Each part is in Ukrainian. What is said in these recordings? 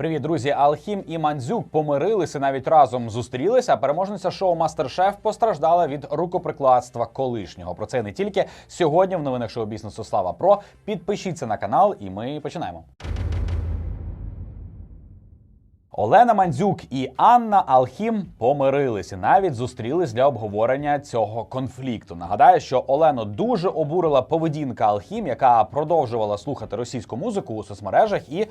Привіт, друзі! Алхім і Мандзюк помирилися навіть разом зустрілися. Переможниця шоу Мастер-Шеф постраждала від рукоприкладства колишнього. Про це не тільки сьогодні в новинах шоу бізнесу Слава Про. Підпишіться на канал, і ми починаємо. Олена Мандзюк і Анна Алхім помирилися, навіть зустрілись для обговорення цього конфлікту. Нагадаю, що Олену дуже обурила поведінка Алхім, яка продовжувала слухати російську музику у соцмережах, і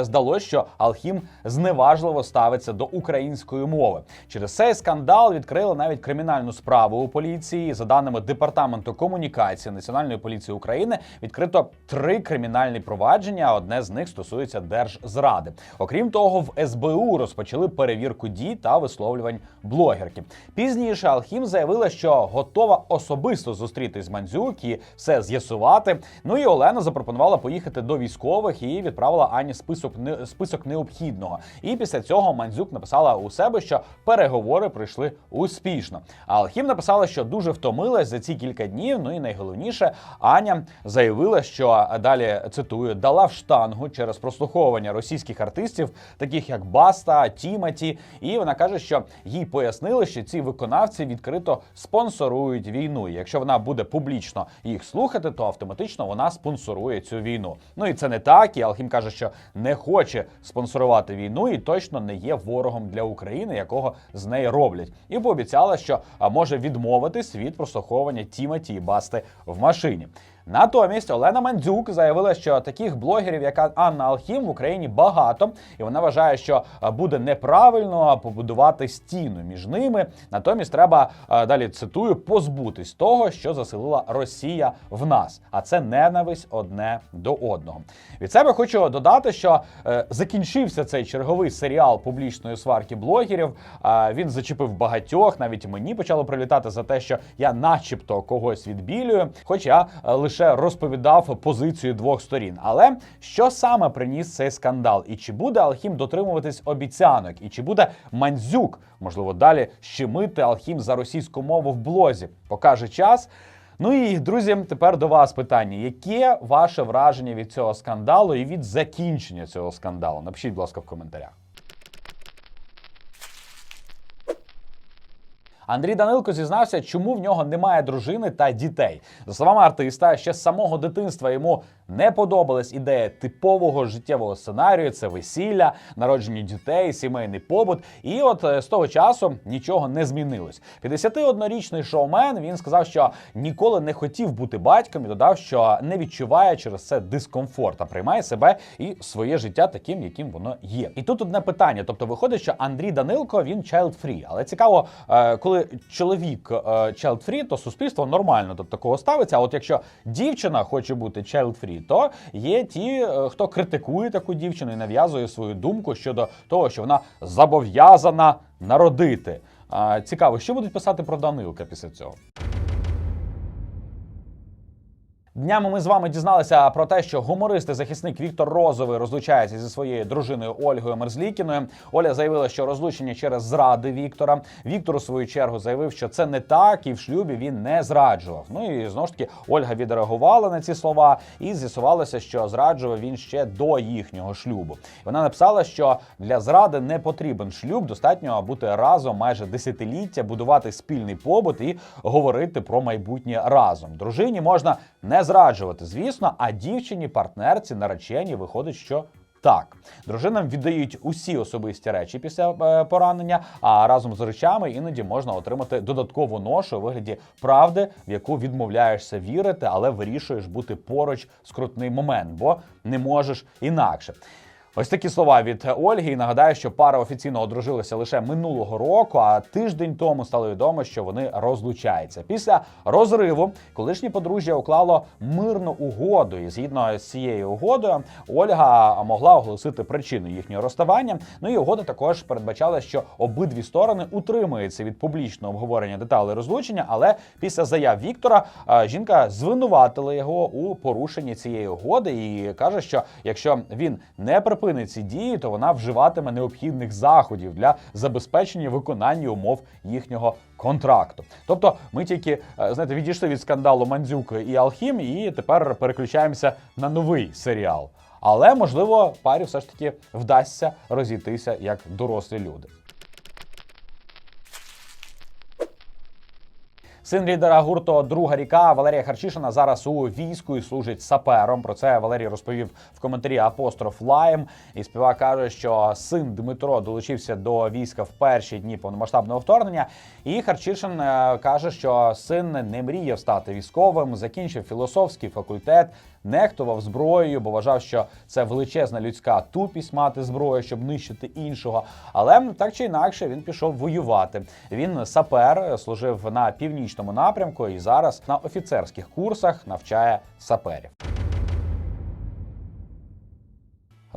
здалося, що Алхім зневажливо ставиться до української мови. Через цей скандал відкрили навіть кримінальну справу у поліції. За даними департаменту комунікації Національної поліції України, відкрито три кримінальні провадження. Одне з них стосується держзради. Окрім того, в розпочали перевірку дій та висловлювань блогерки. Пізніше Алхім заявила, що готова особисто зустрітись з Мандзюк і все з'ясувати. Ну і Олена запропонувала поїхати до військових і відправила Ані список не- список необхідного. І після цього Мандзюк написала у себе, що переговори пройшли успішно. Алхім написала, що дуже втомилась за ці кілька днів. Ну і найголовніше, Аня заявила, що далі цитую дала в штангу через прослуховування російських артистів, таких як Баста, Тіматі. І вона каже, що їй пояснили, що ці виконавці відкрито спонсорують війну. І якщо вона буде публічно їх слухати, то автоматично вона спонсорує цю війну. Ну і це не так. І Алхім каже, що не хоче спонсорувати війну і точно не є ворогом для України, якого з неї роблять. І пообіцяла, що може відмовитись від прослуховування Тіматі і Басти в машині. Натомість Олена Мандзюк заявила, що таких блогерів, як Анна Алхім, в Україні багато, і вона вважає, що буде неправильно побудувати стіну між ними. Натомість треба далі цитую позбутись того, що заселила Росія в нас, а це ненависть одне до одного. Від себе хочу додати, що е, закінчився цей черговий серіал публічної сварки блогерів. Він зачепив багатьох, навіть мені почало прилітати за те, що я, начебто, когось відбілюю, хоч я е, лише розповідав позицію двох сторін. Але що саме приніс цей скандал? І чи буде Алхім дотримуватись обіцянок? І чи буде Мандзюк, можливо, далі щемити Алхім за російську мову в блозі? Покаже час. Ну і друзі, тепер до вас питання: яке ваше враження від цього скандалу і від закінчення цього скандалу? Напишіть, будь ласка, в коментарях. Андрій Данилко зізнався, чому в нього немає дружини та дітей. За словами артиста, ще з самого дитинства йому не подобалась ідея типового життєвого сценарію: це весілля, народження дітей, сімейний побут. І от е, з того часу нічого не змінилось. 51-річний шоумен він сказав, що ніколи не хотів бути батьком і додав, що не відчуває через це дискомфорт, а приймає себе і своє життя таким, яким воно є. І тут одне питання: тобто, виходить, що Андрій Данилко він child free. Але цікаво, е, коли чоловік е, child free, то суспільство нормально до такого ставиться. А от якщо дівчина хоче бути child то є ті, е, хто критикує таку дівчину і нав'язує свою думку щодо того, що вона зобов'язана народити. Цікаво, що будуть писати про Данилка після цього. Днями ми з вами дізналися про те, що гуморист і захисник Віктор Розовий розлучається зі своєю дружиною Ольгою Мерзлікіною. Оля заявила, що розлучення через зради Віктора. Віктор у свою чергу заявив, що це не так, і в шлюбі він не зраджував. Ну і знову ж таки Ольга відреагувала на ці слова, і з'ясувалося, що зраджував він ще до їхнього шлюбу. Вона написала, що для зради не потрібен шлюб, достатньо бути разом майже десятиліття, будувати спільний побут і говорити про майбутнє разом. Дружині можна не зраджувати, звісно, а дівчині, партнерці, наречені виходить, що. Так, дружинам віддають усі особисті речі після е, поранення, а разом з речами іноді можна отримати додаткову ношу у вигляді правди, в яку відмовляєшся вірити, але вирішуєш бути поруч скрутний момент, бо не можеш інакше. Ось такі слова від Ольги. І нагадаю, що пара офіційно одружилася лише минулого року, а тиждень тому стало відомо, що вони розлучаються. Після розриву колишнє подружжя уклало мирну угоду, і згідно з цією угодою, Ольга могла оголосити причину їхнього розставання. Ну і угода також передбачала, що обидві сторони утримуються від публічного обговорення деталей розлучення. Але після заяв Віктора е, жінка звинуватила його у порушенні цієї угоди і каже, що якщо він не припинить ці дії, то вона вживатиме необхідних заходів для забезпечення виконання умов їхнього контракту. Тобто, ми тільки е, знаєте, відійшли від скандалу Мандзюк і Алхім, і тепер переключаємося на новий серіал. Але можливо, парі все ж таки вдасться розійтися як дорослі люди. Син лідера гурту Друга ріка Валерія Харчишина зараз у війську і служить сапером. Про це Валерій розповів в коментарі апостроф Лайм. І співак каже, що син Дмитро долучився до війська в перші дні повномасштабного вторгнення. І Харчишин е, каже, що син не мріяв стати військовим, закінчив філософський факультет. Нехтував зброєю, бо вважав, що це величезна людська тупість мати зброю, щоб нищити іншого. Але так чи інакше він пішов воювати. Він сапер, служив на північному напрямку і зараз на офіцерських курсах навчає саперів.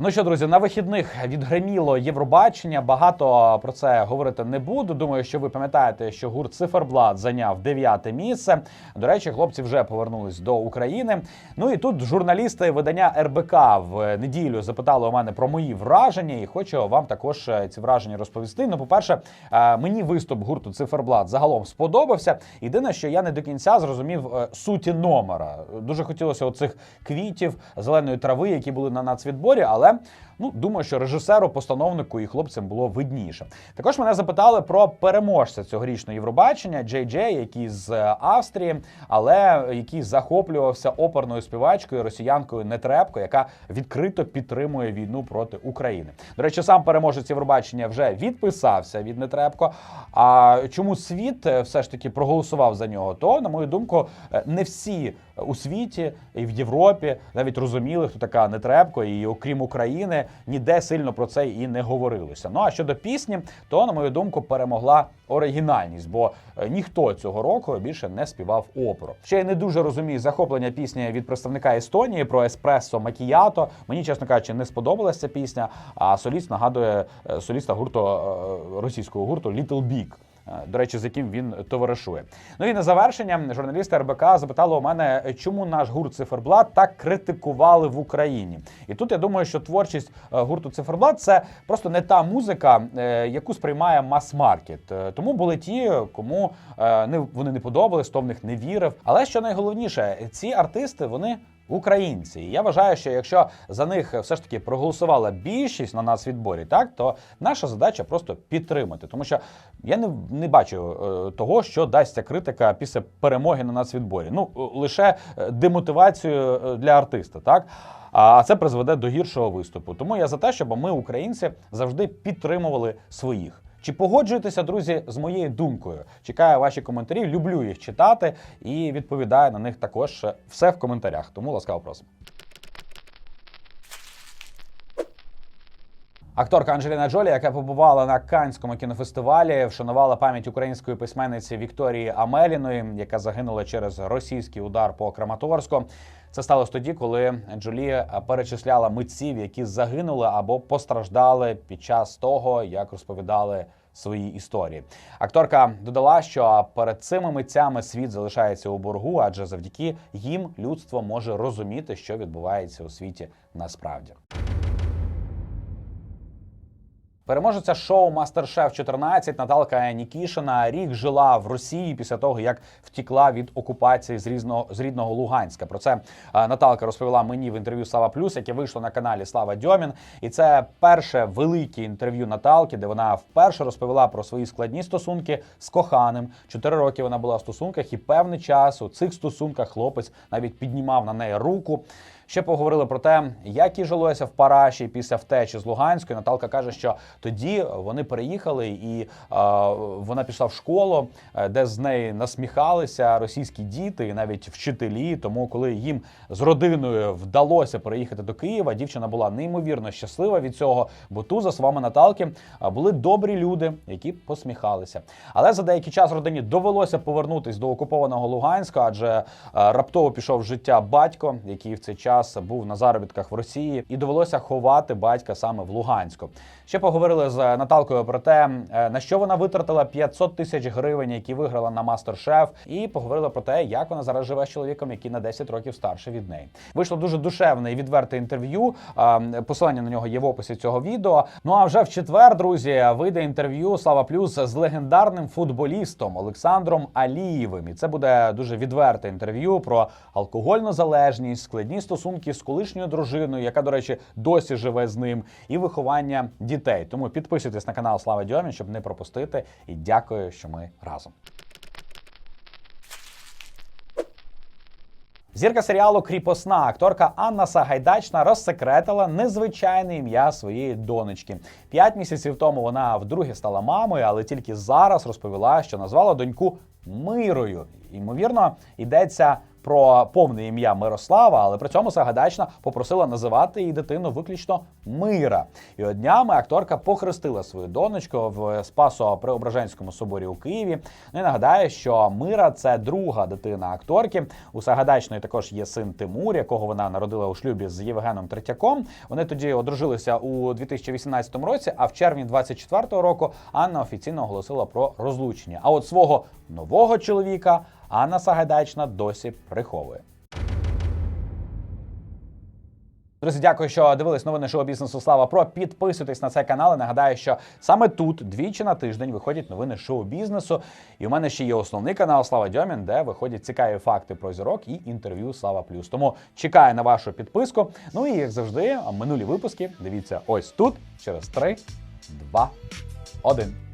Ну що, друзі, на вихідних відгриміло Євробачення. Багато про це говорити не буду. Думаю, що ви пам'ятаєте, що гурт Циферблат зайняв дев'яте місце. До речі, хлопці вже повернулись до України. Ну і тут журналісти видання РБК в неділю запитали у мене про мої враження, і хочу вам також е, ці враження розповісти. Ну, по-перше, е, мені виступ гурту Циферблат загалом сподобався. Єдине, що я не до кінця зрозумів е, суті номера. Дуже хотілося оцих квітів, зеленої трави, які були на нацвідборі, але é? Ну думаю, що режисеру, постановнику і хлопцям було видніше. Також мене запитали про переможця цьогорічного Євробачення Джей Джей, який з е, Австрії, але який захоплювався оперною співачкою росіянкою Нетребко, яка відкрито підтримує війну проти України. До речі, сам переможець Євробачення вже відписався від Нетребко. А чому світ е, все ж таки проголосував за нього? То, на мою думку, е, не всі у світі і в Європі навіть розуміли, хто така Нетребко, і окрім України ніде сильно про це і не говорилося. Ну а щодо пісні, то на мою думку перемогла оригінальність, бо е, ніхто цього року більше не співав оперу. Ще я не дуже розумію захоплення пісні від представника Естонії про еспресо макіято. Мені, чесно кажучи, не сподобалася ця пісня. А соліст нагадує е, соліста гурту е, російського гурту Little Big. Е, До речі, з яким він товаришує. Ну і на завершення журналісти РБК запитали у мене, чому наш гурт Циферблат так критикували в Україні. І тут я думаю, що творчість е, гурту Циферблат це просто не та музика, е, яку сприймає мас-маркет. Тому були ті, кому вони не подобались, хто в них не вірив. Але що найголовніше, ці артисти вони. Українці, і я вважаю, що якщо за них все ж таки проголосувала більшість на нас відборі, так то наша задача просто підтримати, тому що я не, не бачу е, того, що дасть ця критика після перемоги на нас відборі. Ну е, лише е, демотивацію е, для артиста, так. А це призведе до гіршого виступу. Тому я за те, щоб ми, українці, завжди підтримували своїх. Чи погоджуєтеся, друзі, з моєю думкою? Чекаю ваші коментарі, люблю їх читати і відповідаю на них також все в коментарях. Тому ласкаво просимо. Акторка Анджеліна Джолі, яка побувала на Канському кінофестивалі, вшанувала пам'ять української письменниці Вікторії Амеліної, яка загинула через російський удар по Краматорську. Це сталося тоді, коли Джолі перечисляла митців, які загинули або постраждали під час того, як розповідали свої історії. Акторка додала, що перед цими митцями світ залишається у боргу, адже завдяки їм людство може розуміти, що відбувається у світі насправді. Переможеця шоу Мастер-Шеф 14 Наталка Нікішина рік жила в Росії після того, як втікла від окупації з різного з рідного Луганська. Про це е, Наталка розповіла мені в інтерв'ю Слава Плюс, яке вийшло на каналі Слава Дьомін. І це перше велике інтерв'ю Наталки, де вона вперше розповіла про свої складні стосунки з коханим. Чотири роки вона була в стосунках, і певний час у цих стосунках хлопець навіть піднімав на неї руку. Ще поговорили про те, як їй жилося в Параші після втечі з Луганської. Наталка каже, що тоді вони переїхали, і е, вона пішла в школу, е, де з неї насміхалися російські діти і навіть вчителі. Тому, коли їм з родиною вдалося переїхати до Києва, дівчина була неймовірно щаслива від цього. Бо тут, за словами Наталки, е, були добрі люди, які посміхалися. Але за деякий час родині довелося повернутись до окупованого Луганська, адже е, раптово пішов життя батько, який в цей час був на заробітках в Росії, і довелося ховати батька саме в Луганську. Ще поговорили з Наталкою про те, е, на що вона витратила 500 тисяч гривень, які виграла на мастер-шеф, і поговорили про те, як вона зараз живе з чоловіком, який на 10 років старше від неї. Вийшло дуже душевне і відверте інтерв'ю. Посилання на нього є в описі цього відео. Ну а вже в четвер, друзі, вийде інтерв'ю Слава Плюс з легендарним футболістом Олександром Алієвим. І це буде дуже відверте інтерв'ю про алкогольну залежність, складні стосунки стосунки з колишньою дружиною, яка, до речі, досі живе з ним, і виховання дітей. Тому підписуйтесь на канал Слава Дьомін, щоб не пропустити. І дякую, що ми разом. Зірка серіалу Кріпосна акторка Анна Сагайдачна розсекретила незвичайне ім'я своєї донечки. П'ять місяців тому вона вдруге стала мамою, але тільки зараз розповіла, що назвала доньку Мирою. Ймовірно, йдеться про повне ім'я Мирослава, але при цьому Сагайдачна попросила називати її дитину виключно Мира. І от днями акторка похрестила свою донечку в Спасо-Преображенському соборі у Києві. Ну і нагадаю, що Мира це друга дитина акторки. У Сагайдачної також є син Тимур, якого вона народила у шлюбі з Євгеном Третьяком. Вони тоді одружилися у 2018 році. А в червні 24-го року Анна офіційно оголосила про розлучення. А от свого нового чоловіка Анна Сагайдачна досі приховує. Друзі, дякую, що дивились новини шоу бізнесу Слава Про. Підписуйтесь на цей канал. І нагадаю, що саме тут двічі на тиждень виходять новини шоу бізнесу. І у мене ще є основний канал Слава Дьомін, де виходять цікаві факти про зірок і інтерв'ю Слава Плюс. Тому чекаю на вашу підписку. Ну і як завжди, минулі випуски дивіться ось тут через 3, 2, 1.